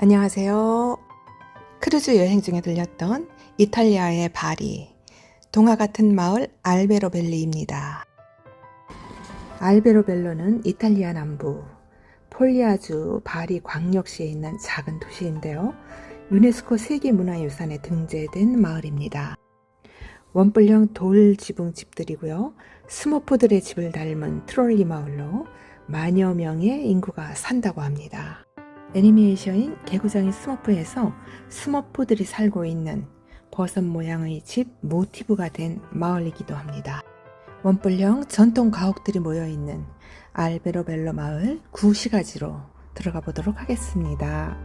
안녕하세요. 크루즈 여행 중에 들렸던 이탈리아의 바리, 동화 같은 마을 알베로벨리입니다. 알베로벨로는 이탈리아 남부 폴리아주 바리 광역시에 있는 작은 도시인데요. 유네스코 세계문화유산에 등재된 마을입니다. 원뿔형 돌 지붕 집들이고요. 스머프들의 집을 닮은 트롤리 마을로 만여 명의 인구가 산다고 합니다. 애니메이션인 개구장이 스머프에서 스머프들이 살고 있는 버섯 모양의 집 모티브가 된 마을이기도 합니다. 원뿔형 전통 가옥들이 모여 있는 알베로벨로 마을 구시가지로 들어가 보도록 하겠습니다.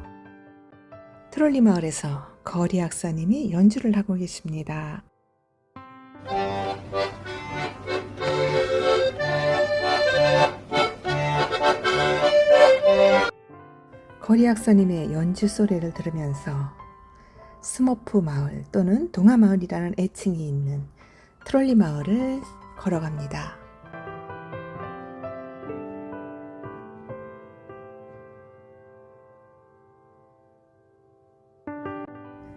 트롤리 마을에서 거리 학사님이 연주를 하고 계십니다. 거리 학사님의 연주 소리를 들으면서 스머프 마을 또는 동화 마을이라는 애칭이 있는 트롤리 마을을 걸어갑니다.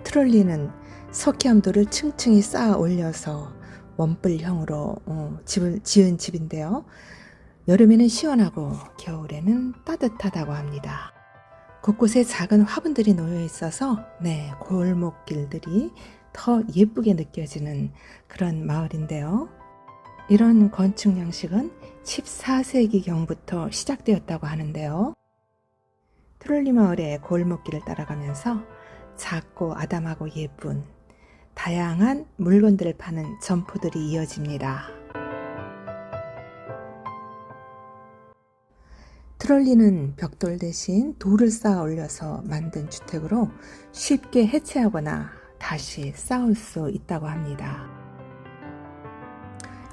트롤리는 석회암돌을 층층이 쌓아 올려서 원뿔형으로 어, 집을 지은 집인데요. 여름에는 시원하고 겨울에는 따뜻하다고 합니다. 곳곳에 작은 화분들이 놓여 있어서 네, 골목길들이 더 예쁘게 느껴지는 그런 마을인데요. 이런 건축 양식은 14세기경부터 시작되었다고 하는데요. 트롤리 마을의 골목길을 따라가면서 작고 아담하고 예쁜 다양한 물건들을 파는 점포들이 이어집니다. 트롤리는 벽돌 대신 돌을 쌓아 올려서 만든 주택으로 쉽게 해체하거나 다시 쌓을 수 있다고 합니다.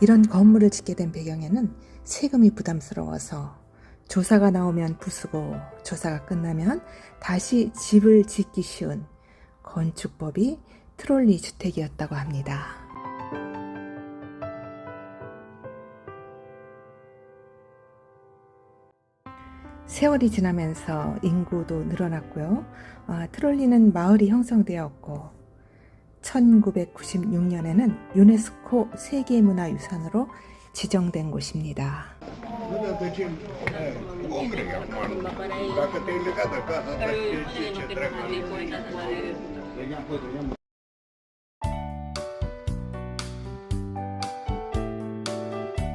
이런 건물을 짓게 된 배경에는 세금이 부담스러워서 조사가 나오면 부수고 조사가 끝나면 다시 집을 짓기 쉬운 건축법이 트롤리 주택이었다고 합니다. 세월이 지나면서 인구도 늘어났고요. 아, 트롤리는 마을이 형성되었고 1996년에는 유네스코 세계문화유산으로 지정된 곳입니다.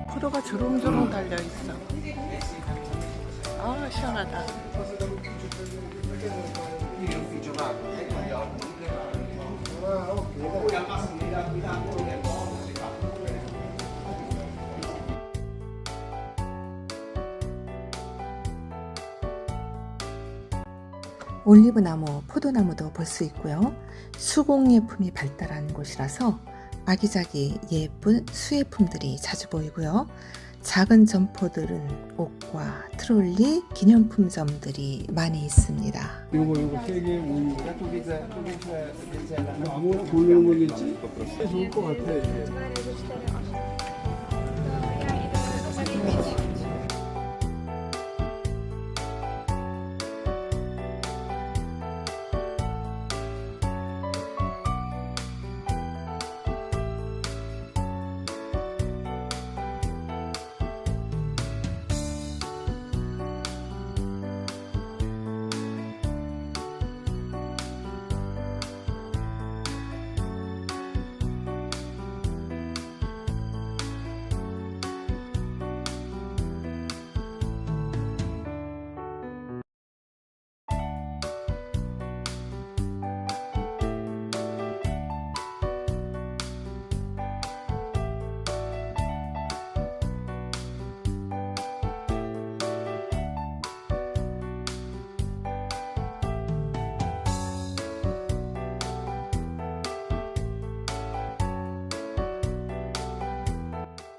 포도가 조롱조롱 달려 있어. 아 시원하다. 올리브 나무, 포도나무도 볼 수 있고요. 수공 예품이 발달한 곳이라서 아기자기 예쁜 수예품들이 자주 보이고요. 작은 점포들은 옷과 트롤리, 기념품점들이 많이 있습니다. 요거 요거 세개 우유 아무거나 고르는 거겠지? 좋을 것 같아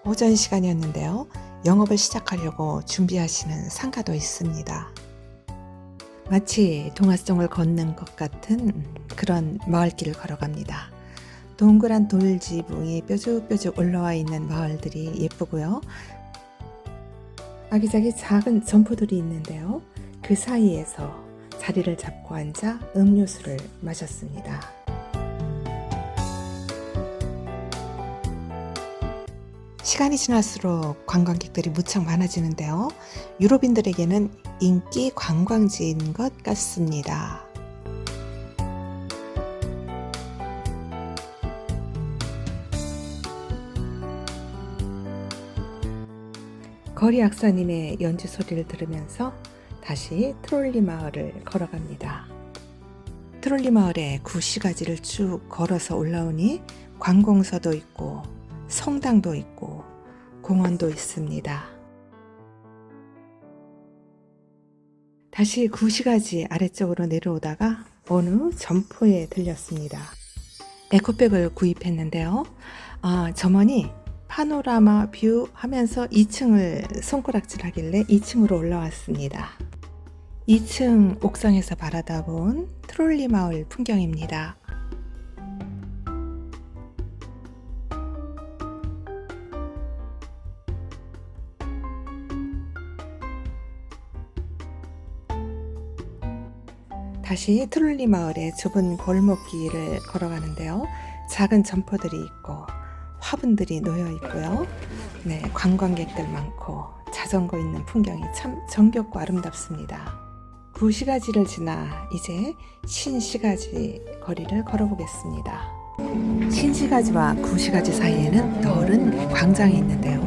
오전 시간이었는데요. 영업을 시작하려고 준비하시는 상가도 있습니다. 마치 동화성을 걷는 것 같은 그런 마을길을 걸어갑니다. 동그란 돌 지붕이 뾰족뾰족 올라와 있는 마을들이 예쁘고요. 아기자기 작은 점포들이 있는데요. 그 사이에서 자리를 잡고 앉아 음료수를 마셨습니다. 시간이 지날수록 관광객들이 무척 많아지는데요. 유럽인들에게는 인기 관광지인 것 같습니다. 거리 악사님의 연주 소리를 들으면서 다시 트롤리 마을을 걸어갑니다. 트롤리 마을에 구시가지를 쭉 걸어서 올라오니 관공서도 있고 성당도 있고 공원도 있습니다. 다시 구시가지 아래쪽으로 내려오다가 어느 점포에 들렸습니다. 에코백을 구입했는데요. 아, 점원이 파노라마 뷰 하면서 2층을 손가락질 하길래 2층으로 올라왔습니다. 2층 옥상에서 바라다 본 트롤리 마을 풍경입니다. 다시 트롤리 마을의 좁은 골목길을 걸어가는데요. 작은 점포들이 있고 화분들이 놓여 있고요. 네, 관광객들 많고 자전거 있는 풍경이 참 정겹고 아름답습니다. 구시가지를 지나 이제 신시가지 거리를 걸어보겠습니다. 신시가지와 구시가지 사이에는 넓은 광장이 있는데요.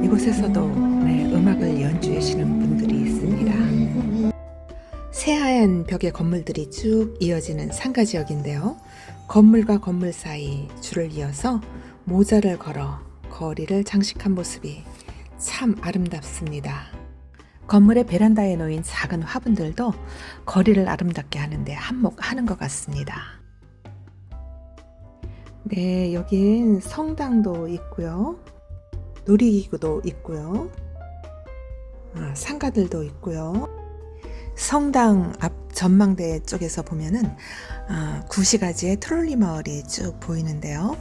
이곳에서도 네, 음악을 연주하시는 분들이 있습니다. 새하얀 벽의 건물들이 쭉 이어지는 상가 지역인데요. 건물과 건물 사이 줄을 이어서 모자를 걸어 거리를 장식한 모습이 참 아름답습니다. 건물의 베란다에 놓인 작은 화분들도 거리를 아름답게 하는데 한몫하는 것 같습니다. 네, 여긴 성당도 있고요. 놀이기구도 있고요. 아, 상가들도 있고요. 성당 앞 전망대 쪽에서 보면은 아, 구시가지의 트롤리 마을이 쭉 보이는데요.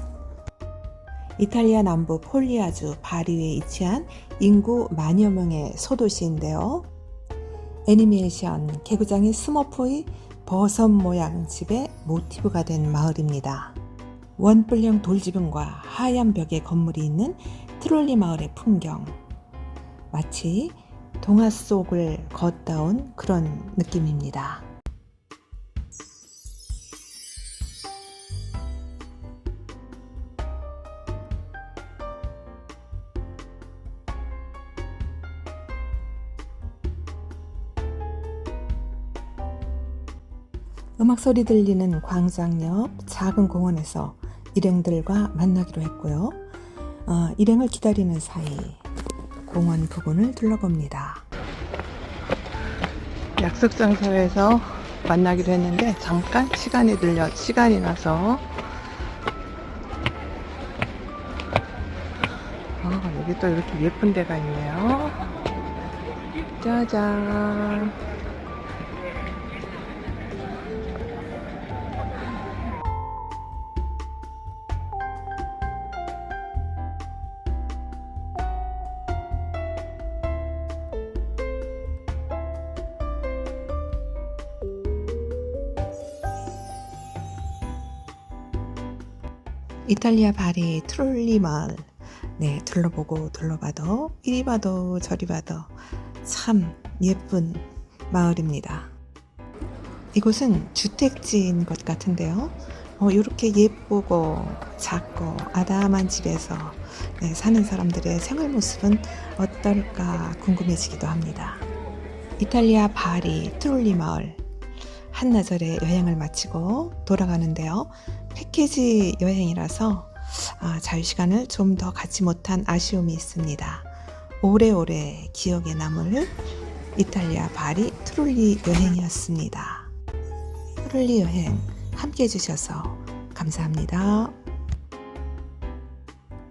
이탈리아 남부 폴리아주 바리에 위치한 인구 만여 명의 소도시인데요. 애니메이션 개구장이 스머프의 버섯 모양 집의 모티브가 된 마을입니다. 원뿔형 돌지붕과 하얀 벽의 건물이 있는 트롤리 마을의 풍경. 마치 동화 속을 걷다 온 그런 느낌입니다. 음악 소리 들리는 광장 옆 작은 공원에서 일행들과 만나기로 했고요. 어, 일행을 기다리는 사이 공원 부근을 둘러봅니다. 약속 장소에서 만나기로 했는데 잠깐 시간이 들려 시간이 나서 아, 여기 또 이렇게 예쁜 데가 있네요. 짜잔. 이탈리아 바리 트롤리 마을 네 둘러보고 둘러봐도 이리 봐도 저리 봐도 참 예쁜 마을입니다. 이곳은 주택지인 것 같은데요. 어, 이렇게 예쁘고 작고 아담한 집에서 네, 사는 사람들의 생활 모습은 어떨까 궁금해지기도 합니다. 이탈리아 바리 트롤리 마을 한나절의 여행을 마치고 돌아가는데요. 패키지 여행이라서 아, 자유시간을 좀 더 갖지 못한 아쉬움이 있습니다. 오래오래 기억에 남을 이탈리아 바리 트롤리 여행이었습니다. 트롤리 여행 함께 해주셔서 감사합니다.